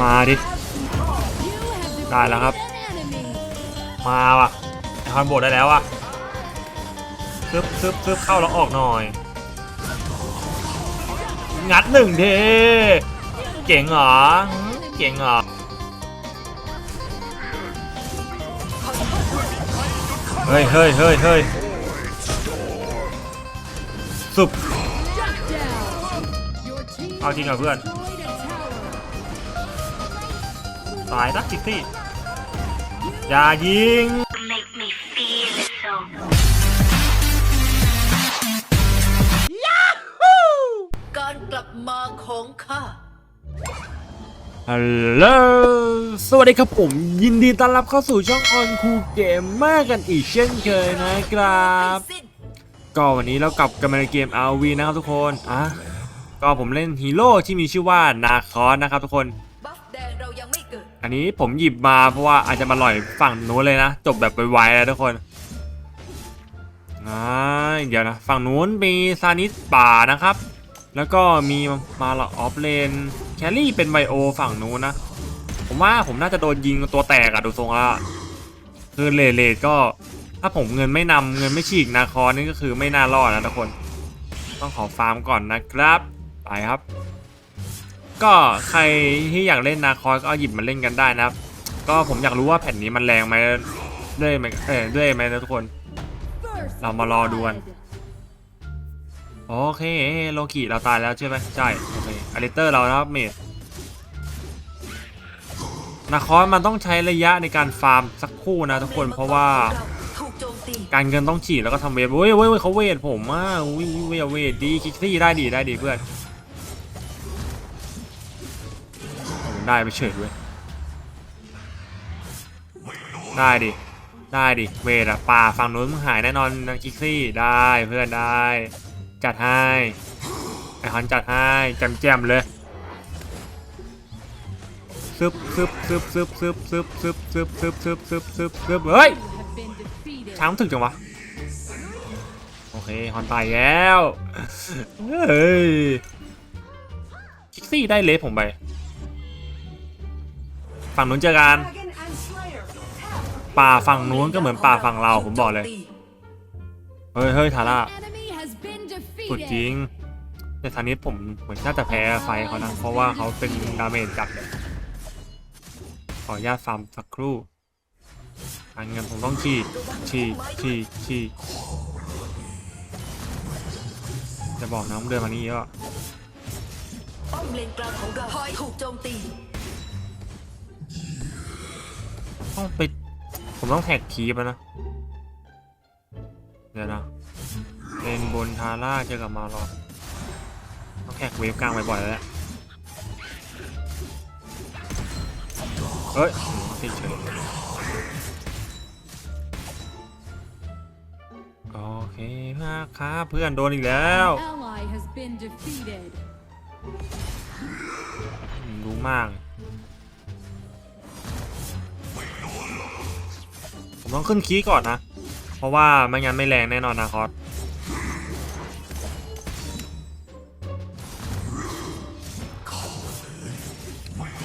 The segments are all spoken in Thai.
มาดิ ได้แล้วครับ มาว่ะไอคอนโบดได้แล้วอะซึบซึบซึบเข้าแล้วออกหน่อย งัดหนึ่งเทเก่งเหรอ เก่งเหรอเฮ้ยเฮ้ยเฮ้ยเฮ้ยสุบเอาจริงเหรอเพื่อน ตายนะจิกซี่อย่ายิง make me feel so การกลับมาของข้า ฮัลโหล สวัสดีครับผม ยินดีต้อนรับเข้าสู่ช่องออนคูเกมมากกันอีกเช่นเคยนะครับสิ้นก็วันนี้เรากลับกันมาในเกม RV นะครับทุกคน อะ ก็ผมเล่นฮีโร่ที่มีชื่อว่านาคอสนะครับทุกคน บัฟแดงเรายังไม่เกิด อันนี้ผมหยิบมาเพราะว่าอาจจะมาหล่อยฝั่งนู้นเลยนะ จบแบบไวๆแล้วทุกคนอ่าเดี๋ยวนะ ฝั่งนู้นมีซานิสป่านะครับ แล้วก็มีมาลาออฟเลนแคลรี่เป็นไบโอฝั่งนู้นนะ ผมว่าผมน่าจะโดนยิงตัวแตกอะดูทรงละคือเลเลดก็ ถ้าผมเงินไม่นำเงินไม่ฉีกนาคอนี่ก็คือไม่น่ารอดนะทุกคน ต้องขอฟาร์มก่อนนะครับ ไปครับ ก็ใครที่อยากเล่นนาคอสก็หยิบมาเล่นกันได้นะครับ ก็ผมอยากรู้ว่าแผ่นนี้มันแรงไหมด้วยไหมเออด้วยไหมนะทุกคน เรามารอดูกันโอเคโลกิเราตายแล้วใช่ไหมใช่โอเคอลิเตอร์เรานะครับเมดนาคอสมันต้องใช้ระยะในการฟาร์มสักคู่นะทุกคนเพราะว่าการเงินต้องฉีดแล้วก็ทำเวทเว้ยเว้ยเว้ยเขาเวทผมอะอุ้ยเวทเวทดีคิกซี่ได้ดีได้ดีเพื่อน ได้ไปเฉยเว้ยได้ดิ ได้ดิ เวทอะป่าฝั่งนู้นมึงหายแน่นอนนะคิกซี่ ได้เพื่อนได้ จัดให้ไอคอนจัดให้แจมแจมเลยซึบซึบซึบซึบซึบซึบซึบซึบซึบซึบซึบซึบซึบเฮ้ยช้างถึงจังวะ โอเคฮอนตายแล้ว เฮ้ยคิกซี่ได้เลฟผมไป ฝั่งนู้นเจอกันป่าฝั่งนู้นก็เหมือนป่าฝั่งเราผมบอกเลย เฮ้ยเฮ้ยทาร่าสุดจริง แต่ทางนี้ผมเหมือนน่าจะแพ้ไฟเขานะ เพราะว่าเขาเป็นดาเมจจัดเลยขออนุญาตฟาร์มสักครู่การเงินผมต้องฉีดฉีดฉีดฉีดจะบอกนะผมเดินมานี่เยอะป้อมเลนกลางของเราถูกโจมตี ต้องไป ผมต้องแท็กคีบแล้วนะเดี๋ยวนะเลนบนทาร่าเจอกับมารอดต้องแท็กเวฟกลางบ่อยๆแล้วแหละเฮ้ยติดเฉยโอเคมากครับเพื่อนโดนอีกแล้ว ally has been defeated. รู้มาก ต้องขึ้นคีก่อนนะ เพราะว่าไม่งั้นไม่แรงแน่นอนนะคอส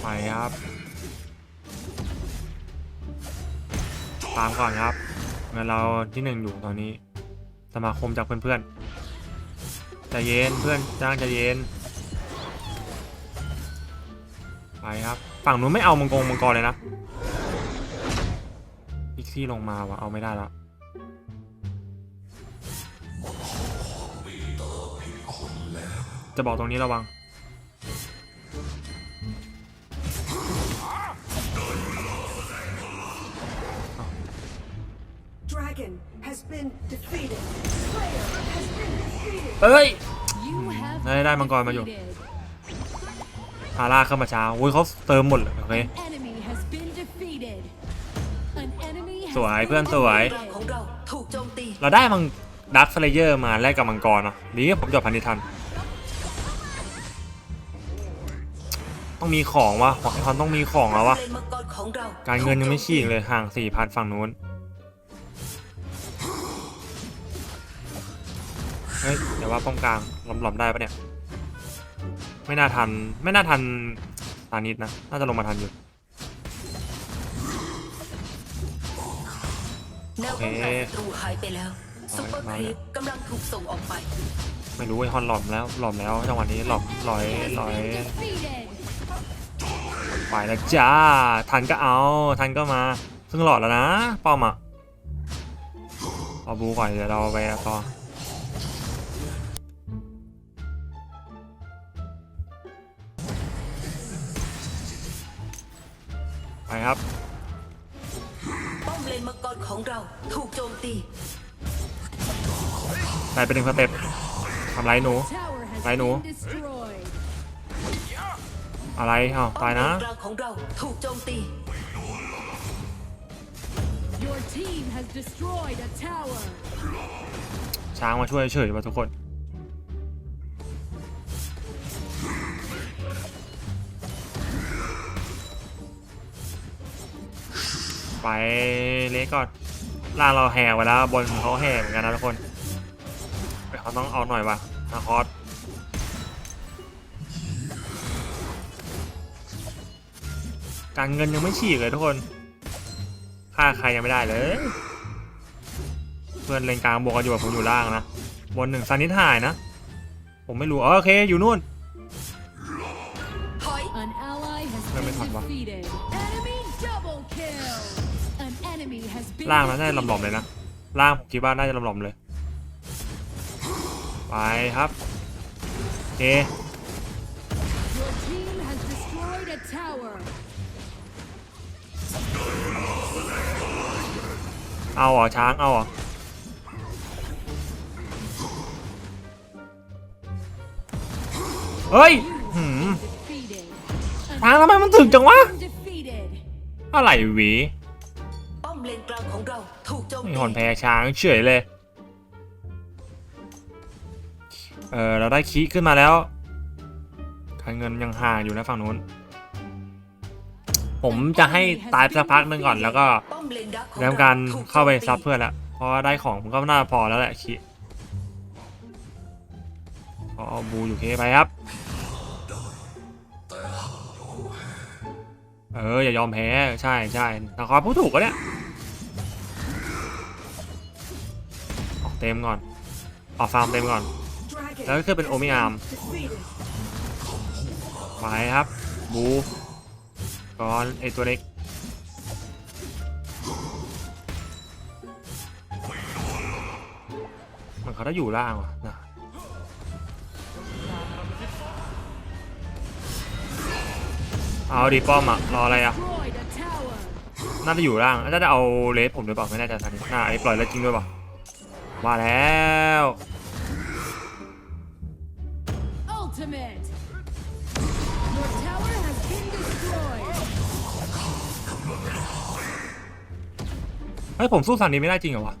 ไปครับ ตามก่อนครับเงินเราที่หนึ่งอยู่ตอนนี้ สมาคมจากเพื่อนๆใจเย็นเพื่อนจ้างใจเย็น ไปครับ ฝั่งนู้นไม่เอามังกรมังกรเลยนะ ซี่ลงมาวะเอาไม่ได้แล้วจะบอกตรงนี้ระวัง Dragon has been defeated. Slayer has been defeated. เอ้ย You have ได้ได้มังกรมาอยู่ defeated. ฮาร่าเข้ามาช้าโอ้ยเขาเติมหมดเลยโอเค สวย been เพื่อนสวยกลางของเราถูกโจมตีเราได้มังดักสเลเยอร์มาแลกกับมังกรเนาะดีที่ผมจบพันธิทัน ต้องมีของวะของไอคอนต้องมีของแล้ววะเลนมังกรของเราการเงินยังไม่ฉีกเลยห่างสี่พันฝั่งนู้นเฮ้ยแต่ว่าป้องกลางหลอมๆได้ปะเนี่ย ไม่น่าทัน ไม่น่าทันตานิดนะ น่าจะลงมาทันอยู่ แนวป้องกันศัตรูหายไปแล้วซุปเปอร์ครีปกำลังถูกส่งออกไป ไม่รู้ไอฮอนหลอมแล้วหลอมแล้วจังหวะนี้หลอมลอยลอย Defeated. ไปแล้วจ้าทันก็เอาทันก็มาเพิ่งหลอดแล้วนะป้อมอะเอาบูก่อนเดี๋ยวเราไปต่อไปครับป้อ มเลนมังกรของเราถูกโจมตี ได้ไปหนึ่งสเต็ปทำไรหนู Tower has Right, no. been destroyed. อะไรอ้าวป้อตามยเลนะนกลางของเราถูกโจมตี Your team has destroyed a tower. ช้างมาช่วยเฉยๆมาทุกคน ไปเล็กก่อนล่างเราแห่ไว้แล้วบนเขาแห่เหมือนกันนะทุกคนเฮ้ยเขาต้องเอาหน่อยว่ะนาคอสการเงินยังไม่ฉีกเลยทุกคนค่าใครยังไม่ได้เลย เพื่อนเลนกลางบวกกันอยู่กับผมอยู่ล่างนะบนหนึ่งซันนิดหายนะ ผมไม่รู้อ๋อโอเคอยู่นู่นถอย An ally has Let me ล่างนั้นน่าจะหลอมๆเลยนะล่างผมคิดว่าน่าจะหลอมๆเลย ไปครับโอเคเอาเหรอช้างเอาเหรอเฮ้ยหืม Defeated. ช้างทำไมมันถึงจังวะอะไรวี เราถูกโจมมีตีหอนแพช้างเฉยเลย เออเราได้คีขึ้นมาแล้วการเงินยังห่างอยู่นะฝั่งนู้น ผมจะให้ตายสักพักหนึ่งก่อนแล้วก็เลนดักของเริ่มเราการเข้าไปซับเพื่อนละเพราะว่าได้ของมันก็น่าพอแล้วแหละคีขอบูอยู่เคไปครับ เอออย่ายอมแพ้ ใช่ใช่นาคอพูดถูกก็เนี่ย เต็มก่อน ออกฟาร์มเต็มก่อน แล้วก็คือเป็นโอมิอาร์มไปครับ บูก่อนไอตัวเล็กมันเขาได้อยู่ล่างว่ะนะเอาดีป้อมอะรออะไรอะน่าจะอยู่ล่างน่าจะเอาเลสผมหรือเปล่าไม่แน่ใจตอนนี้น่าไอ้ปล่อยแล้วจริงด้วยเปล่าว่าแล้ว Ultimate. Your tower has been destroyed. เฮ้ยผมสู้สันนี้ไม่ได้จริงเหรอวะ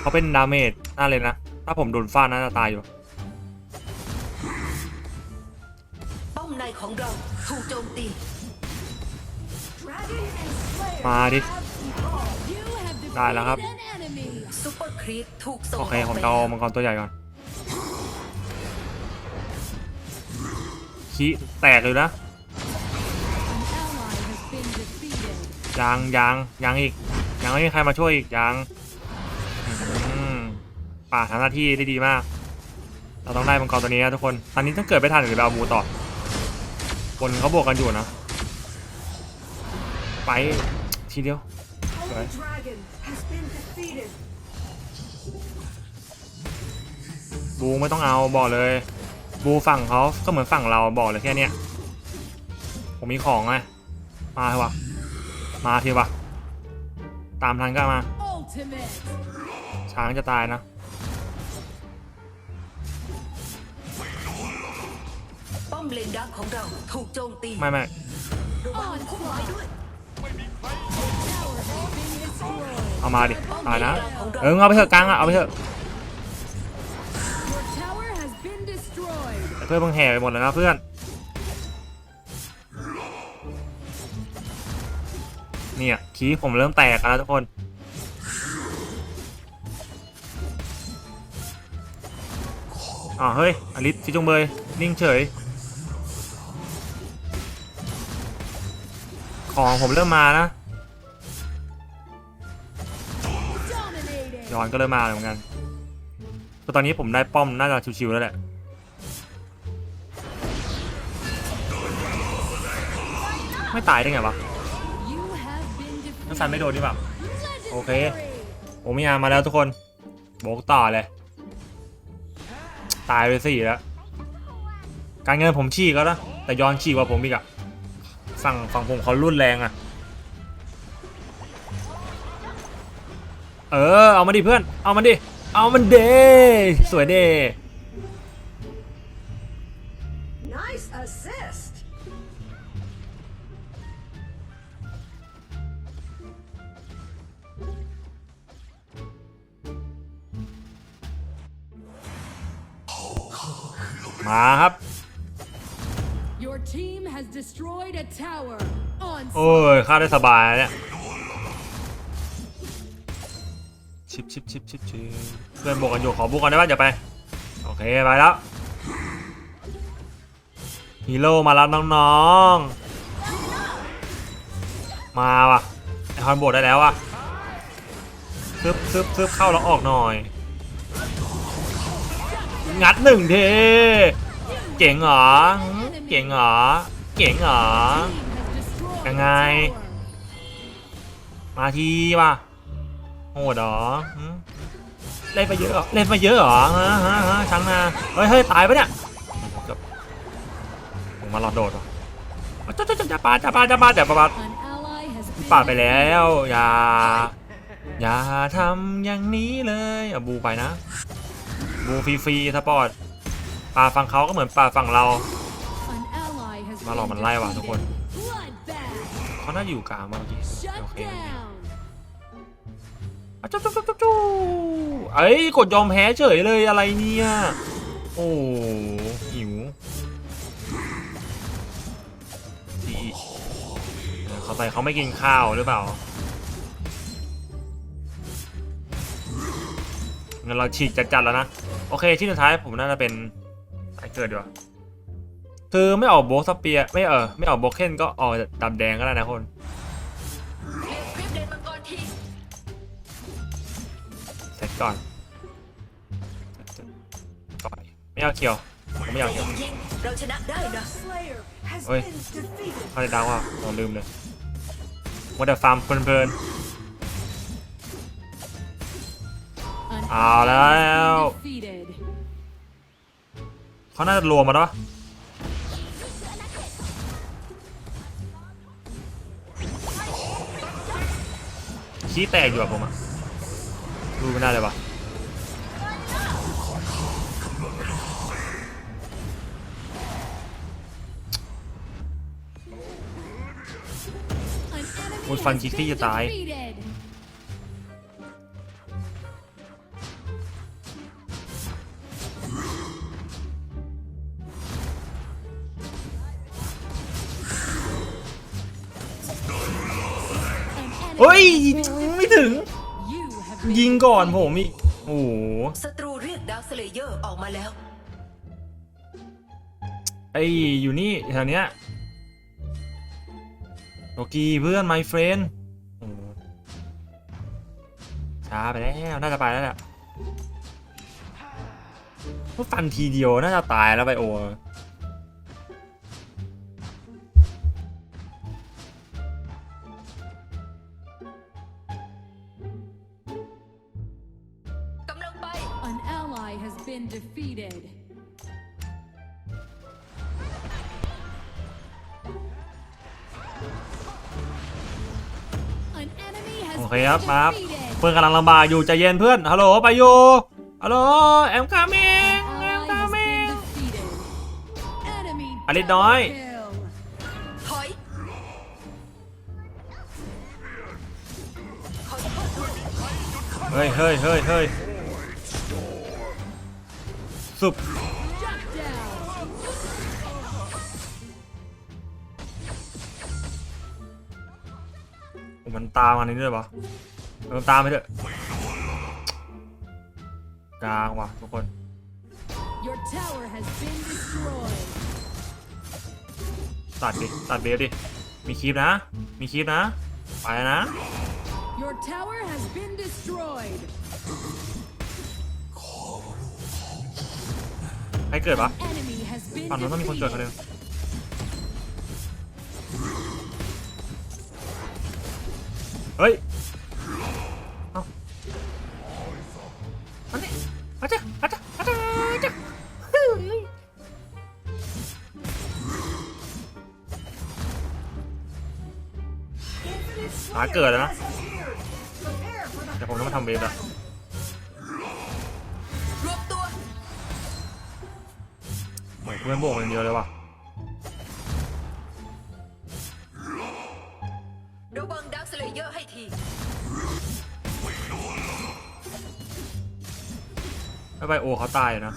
เขาเป็นดาเมจน่าเลยนะ ถ้าผมโดนฟาดน่าจะตายอยู่ป้อมในของเราถูกโจมตี Dragon and Slayer มาดิ have evolved. You have defeated ได้แล้วครับ an enemy. ซุปเปอร์ครีปถูกส่งโอเคกผมจะเอามังกรตัวใหญ่ก่อนขี้แตกเลยนะยังยังยังอีกยังไม่มีใครมาช่วยอีกยังป่าทำหน้าที่ได้ดีมาก เราต้องได้มังกรตัวนี้นะทุกคนตอนนี้ต้องเกิดไม่ทันหรือเราบูต่อคนเขาบวกกันอยู่นะ ไปทีเดียว Holy Dragon has been defeated. บูไม่ต้องเอาบอกเลย บูฝั่งเขาก็เหมือนฝั่งเราบอกเลยแค่เนี้ยผมมีของไงมาเถอะวะมาทีวะตามทันก็มา Ultimate. ช้างจะตายนะป้อมเลนดักของเราถูกโจมตีไม่ไม่ Onslaught. Tower has been destroyed. เอามาดิ ตานะเออเอาไปเถอะกลางอะเอาไปเถอะเพื่อนเพิ่งแห่ไปหมดแล้วนะเพื่อน เนี่ยคีผมเริ่มแตกแล้วทุกคนอ่าเฮ้ยอลิสฟิจงเบย นิ่งเฉย ของผมเริ่มมานะ ย้อนก็เริ่มมาเหมือนกันแต่ตอนนี้ผมได้ป้อมน่าจะชิวๆแล้วแหละไม่ตายได้ไงวะ You have been นั่นสันไม่โดนนี่แบบ defeated. Okay. โอมิยามาแล้วทุกคนโบกต่อเลย ตายไปสี่แล้ว การเงินผมฉีกแล้วนะแต่ย้อนฉีกกว่าผมอีกอะฝั่งฝั่งผมเขารุนแรงอะ เออ เอามาดิเพื่อน เอามันดิ เอามันเดสวยเด Nice assist. มาครับ Your team has destroyed a tower. On โอ้ยฆ่าได้สบายนะเนี่ย ชิปชิปชิปชิปชิปเพื่อนบอกกันอยู่ขอบุกก่อนได้ป่ะอย่าไป โอเค ไปแล้วฮีโร่มาแล้วน้องๆ มาว่ะไอคอนโบดได้แล้วว่ะซึบซึบซึบเข้าแล้วออกหน่อย งัดหนึ่งเทเจ๋งเหรอ เจ๋งเหรอ เจ๋งเหรอ team has destroyed Càng a ngày. tower. มาทีว่ะ โหดหรอเล่นไปเยอะเหรอเล่นไปเยอะเหรอฮะฮะฮะช้างนาเฮ้ยเฮ้ยตายปะเนี่ยผมมาหลอดโดดว่ะจะจะจะจะปาจะปาจะปาจะปา An ally has been ปาไปแล้วอย่าอย่าทำอย่างนี้เลยอะบูไปนะ บูฟรีฟรีสปอร์ตปาฝั่งเขาก็เหมือนปาฝั่งเรา มาหลอกมันไล่ว่ะทุกคนเขาน่าอยู่กลางเมื่อกี้โอเค จุ๊บจุ๊บจุ๊บจุ๊บเอ้ยกดยอมแพ้เฉยเลยอะไรเนี่ย โอ้หิวดีเขาไปเขาไม่กินข้าวหรือเปล่างั้นเราฉีกจัดๆแล้วนะ โอเคที่สุดท้ายผมน่าจะเป็นสายเกิดดีกว่าคือไม่ออกโบสเปียไม่เออไม่ออกโบเคนก็ออกดำแดงก็ได้นะคน ก่อนก่อนไม่เอาเคียวผมไม่เอาเคียวยิงเราชนะได้นะ Slayer has Oi. been defeated. เขาจะดาวอะเราลืมเลยว่าแต่ฟาร์มเพลิน An À, ally has đấy. been defeated. ๆเขาน่าจะรวมมาแล้วปะขี้แตกอยู่อะผมอะ ดูไม่ได้เลยวะมูดฟันคิกซี่จะตาย เฮ้ย ไม่ถึง ยิงก่อนผมอีกโอ้โหศัตรูเรียกดาวสเลเยอร์ออกมาแล้ว ไออยู่นี่แถวเนี้ยโอกีเพื่อน my friend โอ้โหช้าไปแล้วน่าจะไปแล้วแหละเพราะฟันทีเดียวน่าจะตายแล้วไปโอ been defeated. An enemy has โอเค been ครับมาครับ defeated. เพื่อนกำลังลำบากอยู่ใจเย็นเพื่อน ฮัลโหลไปอยู่ฮัลโหลแอมคาเมง An แอม ally คา has เมง been defeated. Enemy อลิสน้อย double kill. ถอยขอโทษด้วยเฮ้ยเฮ้ยเฮ้ยเฮ้ย สุบ Shut down. โอ้มันตามอันนี้ด้วยปะเออมันตามไปเถอะกลางว่ะทุกคน Your tower has been destroyed. ตัดดิ ตัดเบลดิ มีคลิปนะ An มีคลิปนะ ไปนะ รเกิดปะ Enemy has been ฝั่งนู้นต้องมีคนเกิดคนห defeated. นึงเฮ้ยเอ้าอันนี้อาจจะอาจจะอาจจะอาจจะเฮ้ยหาเกิดแล้วนะ Prepare for the เดี๋ยวผมต้องมาทำเวฟอะร เหมือนเพื่อนโบกอย่างเดียวเลยว่ะระวังดักสเลเยอร์ให้ทีไม่ไปโอเขาตายอะนะ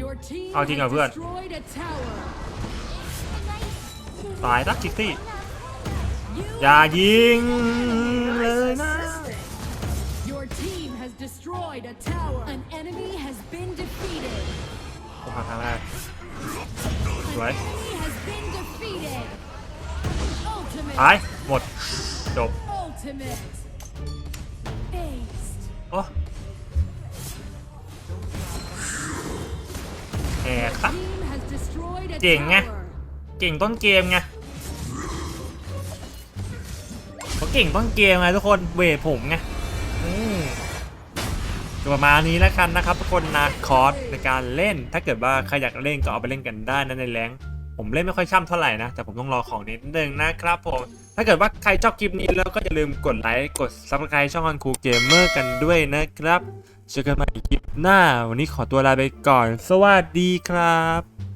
Your team Ờ, has chị ngờ vượn. destroyed a tower. ตายนะคิกซี่ You อย่ายิง ทางได้ An Right. enemy has been defeated. ตาย Ultimate. หมด จบ Ultimate. Aced. โอ้แหกครับ Team has destroyed a เจ๋งไง tower. เก่งต้นเกมไงเขาเก่งต้นเกมไงทุกคน เวทผมไงอืมก็ ประมาณนี้แล้วกันนะครับทุกคนนะคอร์สในการเล่น ถ้าเกิดว่าใครอยากเล่นก็เอาไปเล่นกันได้นะในแรงผมเล่นไม่ค่อยช่ำเท่าไหร่นะ แต่ผมต้องรอของนิดนึงนะครับผม ถ้าเกิดว่าใครชอบคลิปนี้แล้วก็อย่าลืมกดไลค์กดซับสไคร b e ช่องอันคูเกมเมอร์กันด้วยนะครับเจอกันใหม่คลิปหน้า วันนี้ขอตัวลาไปก่อน สวัสดีครับ